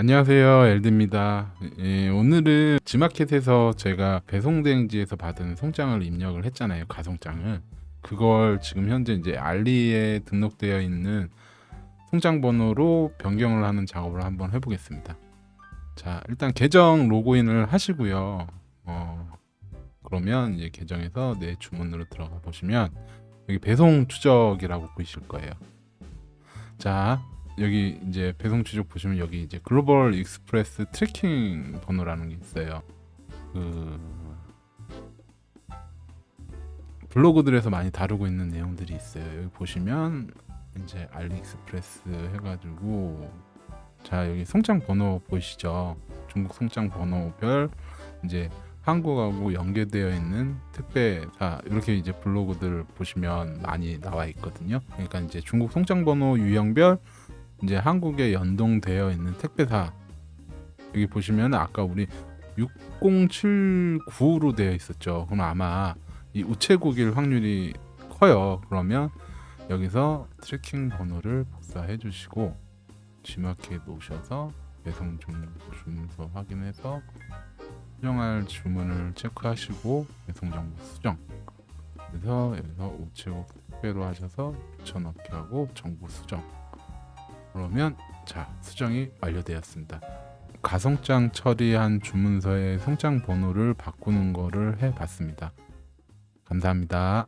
안녕하세요 엘드입니다. 예, 오늘은 지마켓에서 제가 배송대행지에서 받은 송장을 입력을 했잖아요 가송장을. 그걸 지금 현재 이제 알리에 등록되어 있는 송장 번호로 변경을 하는 작업을 한번 해보겠습니다. 자 일단 계정 로그인을 하시고요. 어, 그러면 이제 계정에서 내 주문으로 들어가 보시면 여기 배송 추적이라고 보이실 거예요. 자 여기 이제 배송 추적 보시면 여기 이제 글로벌 익스프레스 트래킹 번호라는 게 있어요. 그 블로그들에서 많이 다루고 있는 내용들이 있어요. 여기 보시면 이제 알리익스프레스 해가지고 자 여기 송장 번호 보이시죠? 중국 송장 번호별 이제 한국하고 연계되어 있는 택배사 이렇게 이제 블로그들 보시면 많이 나와 있거든요. 그러니까 이제 중국 송장 번호 유형별 이제 한국에 연동되어 있는 택배사 여기 보시면 아까 우리 6079로 되어 있었죠. 그럼 아마 이 우체국일 확률이 커요. 그러면 여기서 트래킹 번호를 복사해 주시고 G마켓에 놓으셔서 배송 중 주문서 확인해서 수정할 주문을 체크하시고 배송 정보 수정 그래서 여기서 우체국 택배로 하셔서 붙여넣기 하고 정보 수정 그러면 자 수정이 완료되었습니다. 가성장 처리한 주문서의 송장 번호를 바꾸는 거를 해봤습니다. 감사합니다.